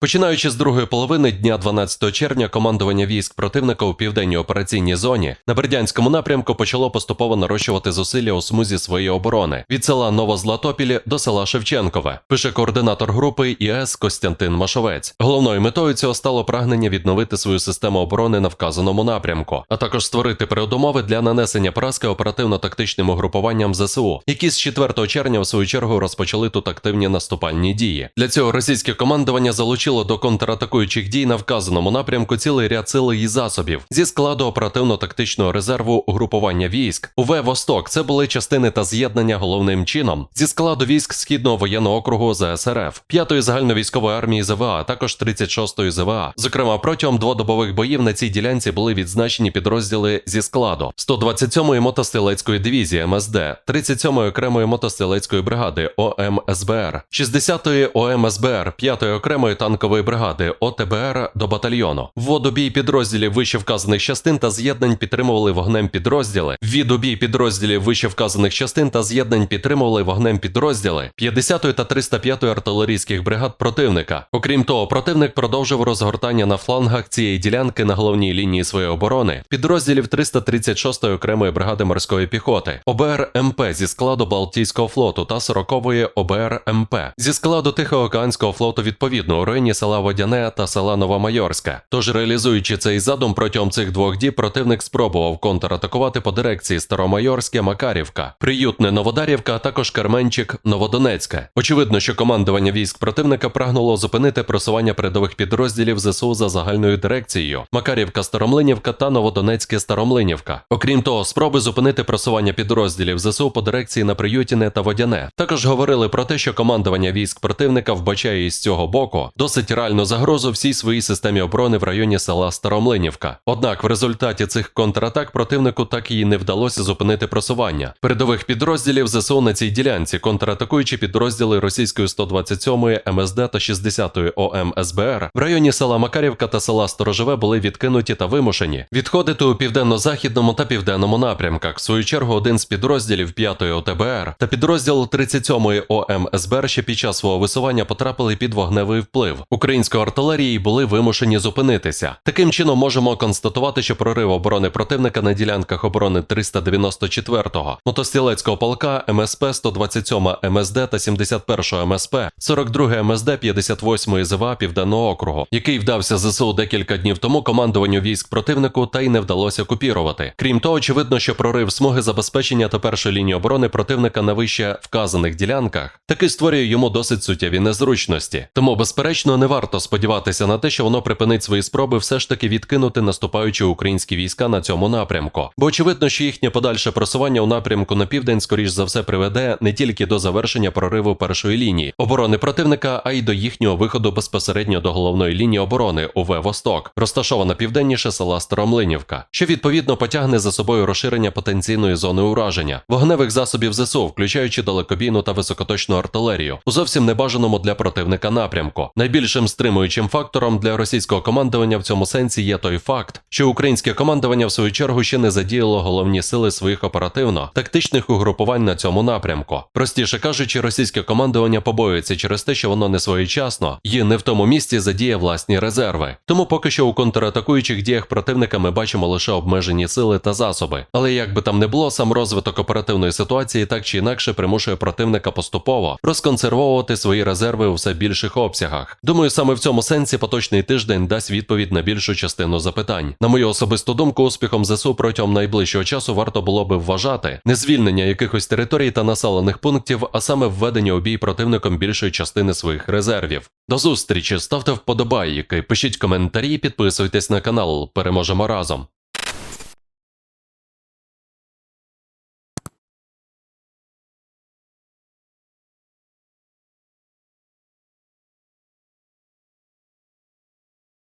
Починаючи з другої половини дня 12 червня, командування військ противника у південній операційній зоні на Бердянському напрямку почало поступово нарощувати зусилля у смузі своєї оборони від села Новозлатопілі до села Шевченкове. Пише координатор групи ІС Костянтин Машовець. Головною метою цього стало прагнення відновити свою систему оборони на вказаному напрямку, а також створити передумови для нанесення поразки оперативно-тактичним угрупуванням ЗСУ, які з 4 червня в свою чергу розпочали тут активні наступальні дії. Для цього російське командування залучило до контратакуючих дій на вказаному напрямку цілий ряд сил і засобів зі складу оперативно-тактичного резерву угрупування військ. УВ Восток це були частини та з'єднання головним чином зі складу військ Східного воєнного округу ЗСРФ, 5-ї загальновійськової армії ЗВА, також 36-ї ЗВА. Зокрема, протягом дводобових боїв на цій ділянці були відзначені підрозділи зі складу 127-ї мотострілецької дивізії МСД, 37-ї окремої мотострілецької бригади ОМСБР, 60-ї ОМСБР, 5-ї окремої танкової бригади ОТБР до батальйону. Вводобій підрозділів вище вказаних частин та з'єднань підтримували вогнем підрозділи. Відобій підрозділів вище вказаних частин та з'єднань підтримували вогнем підрозділи 50-ї та 305-ї артилерійських бригад противника. Окрім того, противник продовжив розгортання на флангах цієї ділянки на головній лінії своєї оборони підрозділів 336-ї окремої бригади морської піхоти, ОБР МП зі складу Балтійського флоту та 40-ї ОБР МП зі складу Тихоокеанського флоту відповідно у районі села Водяне та села Новомайорська. Тож, реалізуючи цей задум протягом цих двох діб, противник спробував контратакувати по дирекції Старомайорське Макарівка, Приютне Новодарівка, а також Керменчик Новодонецьке. Очевидно, що командування військ противника прагнуло зупинити просування передових підрозділів ЗСУ за загальною дирекцією Макарівка Старомлинівка та Новодонецьке Старомлинівка. Окрім того, спроби зупинити просування підрозділів ЗСУ по дирекції на Приютіне та Водяне. Також говорили про те, що командування військ противника вбачає із цього боку досить реальну загрозу всій своїй системі оборони в районі села Старомлинівка. Однак в результаті цих контратак противнику так і не вдалося зупинити просування передових підрозділів ЗСУ на цій ділянці, контратакуючи підрозділи російської 127-ї МСД та 60-ї ОМСБР в районі села Макарівка та села Сторожове були відкинуті та вимушені відходити у південно-західному та південному напрямках. В свою чергу один з підрозділів 5-ї ОТБР та підрозділ 37-ї ОМСБР ще під час свого висування потрапили під вогневий вплив української артилерії були вимушені зупинитися. Таким чином можемо констатувати, що прорив оборони противника на ділянках оборони 394-го мотострілецького полка МСП 127 МСД та 71 МСП 42 МСД 58 ЗВА Південного округу, який вдався ЗСУ декілька днів тому командуванню військ противнику та й не вдалося купірувати. Крім того, очевидно, що прорив смуги забезпечення та першої лінії оборони противника на вище вказаних ділянках таки створює йому досить суттєві незручності. Тому, безперечно, не варто сподіватися на те, що воно припинить свої спроби все ж таки відкинути наступаючі українські війська на цьому напрямку. Бо очевидно, що їхнє подальше просування у напрямку на південь, скоріш за все, приведе не тільки до завершення прориву першої лінії оборони противника, а й до їхнього виходу безпосередньо до головної лінії оборони УВ Восток, розташована південніше села Старомлинівка, що відповідно потягне за собою розширення потенційної зони ураження, вогневих засобів ЗСУ, включаючи далекобійну та високоточну артилерію, у зовсім небажаному для противника напрямку. Найбільшим стримуючим фактором для російського командування в цьому сенсі є той факт, що українське командування в свою чергу ще не задіяло головні сили своїх оперативно-тактичних угрупувань на цьому напрямку. Простіше кажучи, російське командування побоюється через те, що воно не своєчасно і не в тому місці задіє власні резерви. Тому поки що у контратакуючих діях противника ми бачимо лише обмежені сили та засоби. Але як би там не було, сам розвиток оперативної ситуації так чи інакше примушує противника поступово розконсервовувати свої резерви у все більших обсягах. Думаю, саме в цьому сенсі поточний тиждень дасть відповідь на більшу частину запитань. На мою особисту думку, успіхом ЗСУ протягом найближчого часу варто було би вважати не звільнення якихось територій та населених пунктів, а саме введення у бій противником більшої частини своїх резервів. До зустрічі, ставте вподобайки, пишіть коментарі, підписуйтесь на канал. Переможемо разом.